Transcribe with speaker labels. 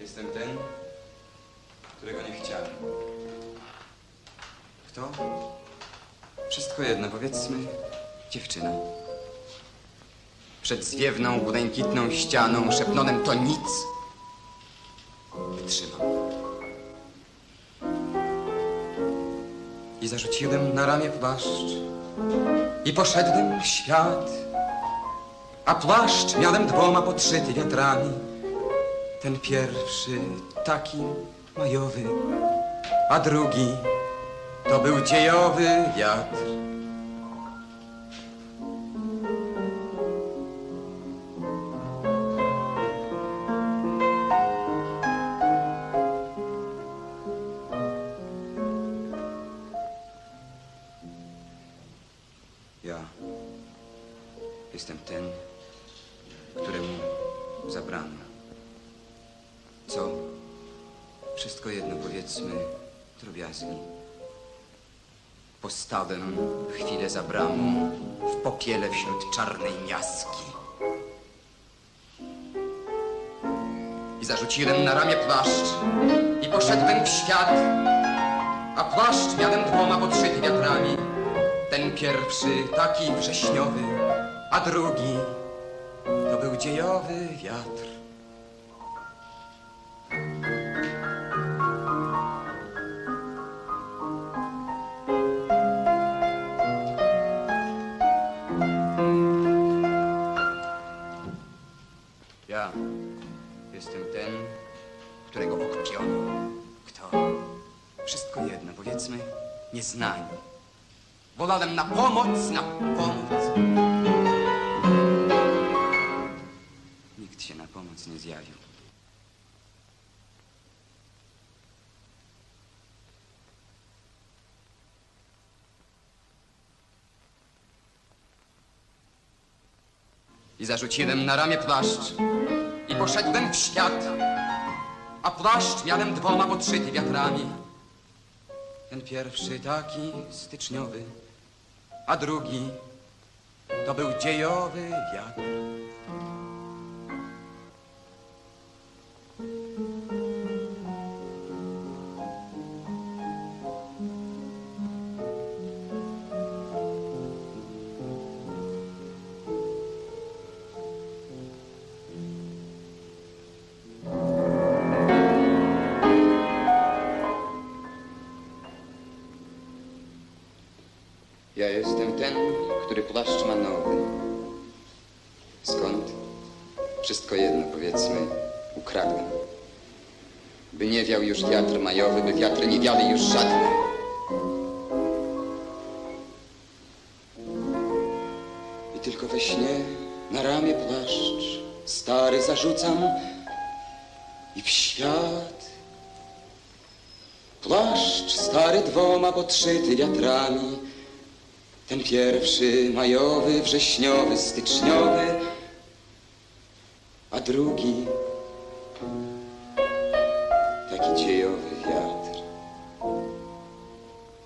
Speaker 1: Jestem ten, którego nie chciałem. Kto? Wszystko jedno, powiedzmy, dziewczyna. Przed zwiewną, błękitną ścianą szepnonem to nic. Wytrzymam. I zarzuciłem na ramię płaszcz i poszedłem w świat. A płaszcz miałem dwoma podszyty wiatrami. Ten pierwszy taki majowy, a drugi to był dziejowy wiatr. Ja jestem ten, któremu zabrano. Co? Wszystko jedno, powiedzmy, drobiazgi. Postałem chwilę za bramą w popiele wśród czarnej miaski. I zarzuciłem na ramię płaszcz i poszedłem w świat, a płaszcz miałem dwoma podszyty wiatrami. Ten pierwszy taki wrześniowy, a drugi to był dziejowy wiatr. Ja jestem ten, którego okupiono. Kto? Wszystko jedno, powiedzmy, nieznani. Wolałem na pomoc, na pomoc. Nikt się na pomoc nie zjawił. I zarzuciłem na ramię płaszcz poszedłem w świat, a płaszcz miałem dwoma podszyty wiatrami. Ten pierwszy taki styczniowy, a drugi to był dziejowy wiatr. Ja jestem ten, który płaszcz ma nowy. Skąd? Wszystko jedno, powiedzmy, ukradłem. By nie wiał już wiatr majowy, by wiatry nie wiały już żadne. I tylko we śnie na ramię płaszcz stary zarzucam i w świat Płaszcz stary dwoma podszyty wiatrami Ten pierwszy majowy, wrześniowy, styczniowy A drugi taki dziejowy